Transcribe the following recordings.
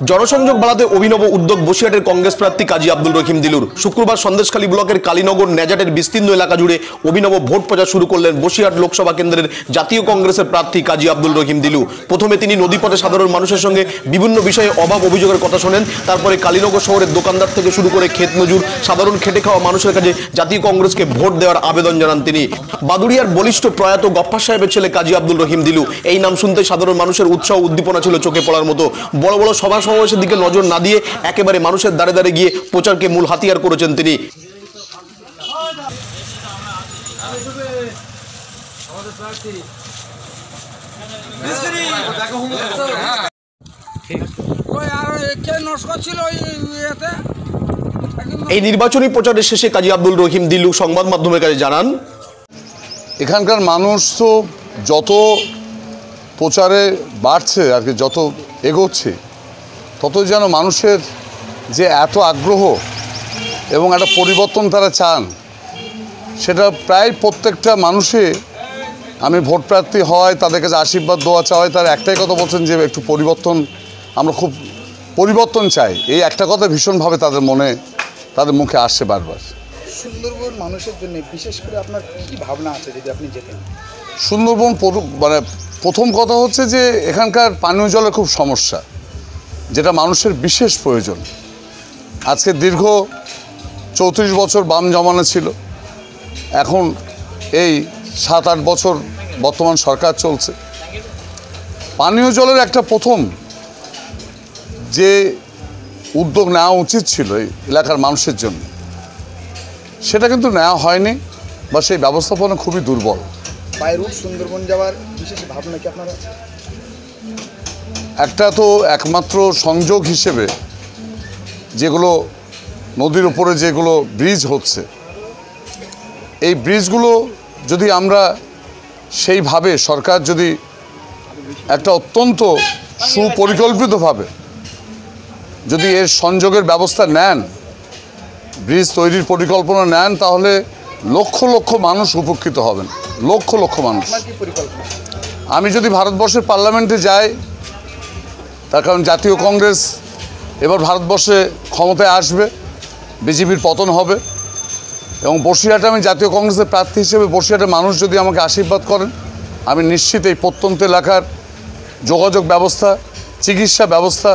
জনসংযোগ বাড়াতে অভিনব উদ্যোগ বসিরহাটের কংগ্রেস প্রার্থী কাজী আব্দুল রহিম দিলুর। শুক্রবার সন্দেশখালী ব্লকের কালীনগর ন্যাজাটের বিস্তীর্ণ এলাকা জুড়ে অভিনব ভোট প্রচার শুরু করলেন বসিরহাট লোকসভা কেন্দ্রের জাতীয় কংগ্রেসের প্রার্থী কাজী আব্দুল রহিম দিলু। প্রথমে তিনি নদীপথে সাধারণ মানুষের সঙ্গে বিভিন্ন বিষয়ে অভাব অভিযোগের কথা শোনেন। তারপরে কালীনগর শহরের দোকানদার থেকে শুরু করে ক্ষেত মজুর, সাধারণ খেটে খাওয়া মানুষের কাছে জাতীয় কংগ্রেসকে ভোট দেওয়ার আবেদন জানান তিনি। বাদুড়িয়ার বলিষ্ঠ প্রয়াত গপ্পা সাহেবের ছেলে কাজী আব্দুল রহিম দিলু। এই নাম শুনতে সাধারণ মানুষের উৎসাহ উদ্দীপনা ছিল চোখে পড়ার মতো। বড় বড় সভা সমাবেশের দিকে নজর না দিয়ে একেবারে মানুষের দ্বারে দ্বারে গিয়ে প্রচারকে মূল হাতিয়ার করেছেন তিনি। এই নির্বাচনী প্রচারের শেষে কাজী আব্দুল রহিম দিলু সংবাদ মাধ্যমের কাছে জানান, এখানকার মানুষ তো যত প্রচারে বাড়ছে আর কি, যত এগোচ্ছে ততই যেন মানুষের যে এত আগ্রহ এবং একটা পরিবর্তন তারা চান সেটা প্রায় প্রত্যেকটা মানুষে আমি ভোট প্রার্থী হয় তাদের কাছে আশীর্বাদ দেওয়া চাওয়াই তার একটাই কথা বলছেন যে একটু পরিবর্তন আমরা খুব পরিবর্তন চাই। এই একটা কথা ভীষণভাবে তাদের মনে তাদের মুখে আসছে বারবার। সুন্দরবন মানুষের জন্য বিশেষ করে আপনার কী ভাবনা আছে যদি আপনি যেতেন? সুন্দরবন মানে প্রথম কথা হচ্ছে যে এখানকার পানীয় জলের খুব সমস্যা। যেটা মানুষের বিশেষ প্রয়োজন। আজকে দীর্ঘ চৌত্রিশ বছর বাম জমানো ছিল। এখন এই সাত আট বছর বর্তমান সরকার চলছে। পানীয় জলের একটা প্রথম যে উদ্যোগ নেওয়া উচিত ছিল এই এলাকার মানুষের জন্য। সেটা কিন্তু নেওয়া হয়নি বা সেই ব্যবস্থাপনা খুবই দুর্বল। বাই রুট সুন্দরবন যাওয়ার বিশেষ ভাবনা কি আপনার একটা তো একমাত্র সংযোগ হিসেবে যেগুলো নদীর উপরে যেগুলো ব্রিজ হচ্ছে এই ব্রিজগুলো যদি আমরা সেইভাবে সরকার যদি একটা অত্যন্ত সুপরিকল্পিতভাবে যদি এর সংযোগের ব্যবস্থা নেন ব্রিজ তৈরির পরিকল্পনা নেন তাহলে লক্ষ লক্ষ মানুষ উপকৃত হবেন লক্ষ লক্ষ মানুষ। আমি যদি ভারতবর্ষের পার্লামেন্টে যাই তার কারণ জাতীয় কংগ্রেস এবার ভারতবর্ষে ক্ষমতায় আসবে, বিজেপির পতন হবে এবং বসিরহাটে আমি জাতীয় কংগ্রেসের প্রার্থী হিসেবে বসিরহাটের মানুষ যদি আমাকে আশীর্বাদ করেন, আমি নিশ্চিত এই প্রত্যন্ত এলাকার যোগাযোগ ব্যবস্থা, চিকিৎসা ব্যবস্থা,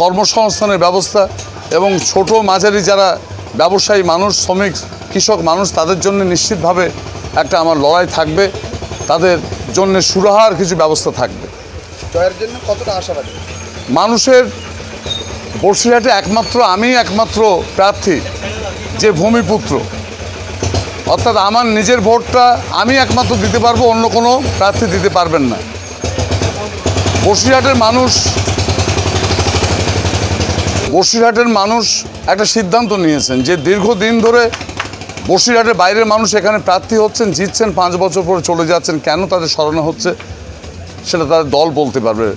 কর্মসংস্থানের ব্যবস্থা এবং ছোট মাঝারি যারা ব্যবসায়ী মানুষ, শ্রমিক, কৃষক মানুষ, তাদের জন্য নিশ্চিতভাবে একটা আমার লড়াই থাকবে, তাদের জন্য সুরাহার কিছু ব্যবস্থা থাকবে। জয়ের জন্য কতটা আশাবাদী? মানুষের বসিরহাটে একমাত্র আমি একমাত্র প্রার্থী, যে ভূমিপুত্র। অর্থাৎ আমার নিজের ভোটটা আমি একমাত্র দিতে পারব, অন্য কোনো প্রার্থী দিতে পারবেন না। বসিরহাটের মানুষ বসিরহাটের মানুষ একটা সিদ্ধান্ত নিয়েছেন যে দীর্ঘদিন ধরে বসিরহাটের বাইরের মানুষ এখানে প্রার্থী হচ্ছেন, জিতছেন, পাঁচ বছর পরে চলে যাচ্ছেন, কেন তাদের স্মরণে হচ্ছে, সেটা তাদের দল বলতে পারবে।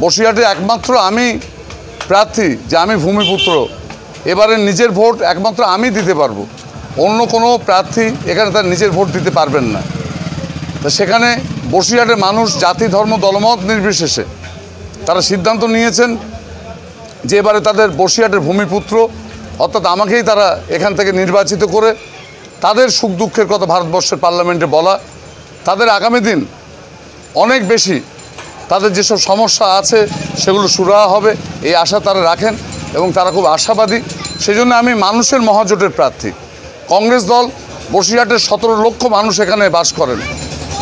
বসিরহাটে একমাত্র আমি প্রার্থী যে আমি ভূমিপুত্র। এবারে নিজের ভোট একমাত্র আমি দিতে পারব। অন্য কোনো প্রার্থী এখানে তার নিজের ভোট দিতে পারবেন না। তা সেখানে বসিরহাটের মানুষ জাতি, ধর্ম, দলমত নির্বিশেষে তারা সিদ্ধান্ত নিয়েছেন যে এবারে তাদের বসিরহাটের ভূমিপুত্র, অর্থাৎ আমাকেই তারা এখান থেকে নির্বাচিত করে তাদের সুখ দুঃখের কথা ভারতবর্ষের পার্লামেন্টে বলা। তাদের আগামী দিন অনেক বেশি তাদের যেসব সমস্যা আছে সেগুলো সুরাহা হবে, এই আশা তারা রাখেন এবং তারা খুব আশাবাদী। সেজন্য আমি মানুষের মহাজোটের প্রার্থী। কংগ্রেস দল বসিরহাটের সতেরো লক্ষ মানুষ এখানে বাস করেন।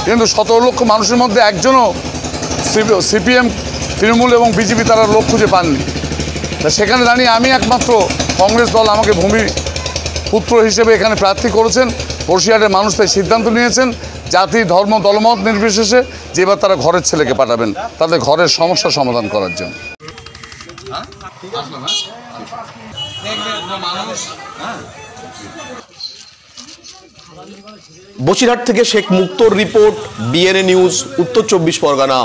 কিন্তু সতেরো লক্ষ মানুষের মধ্যে একজনও সিপিএম, তৃণমূল এবং বিজেপি তারা লোক খুঁজে পাননি। তা সেখানে দাঁড়িয়ে আমি একমাত্র কংগ্রেস দল আমাকে ভূমি পুত্র হিসেবে এখানে প্রার্থী করেছেন। বসিরহাটের মানুষ তাই সিদ্ধান্ত নিয়েছেন জাতি, ধর্ম, দলমত নির্বিশেষে যে এবার তারা ঘরের ছেলেকে পাঠাবেন, তাদের ঘরের সমস্যা সমাধান করার জন্য। বসিরহাট থেকে Sheikh Muktar report BNA news Uttar Chabbish Pargana.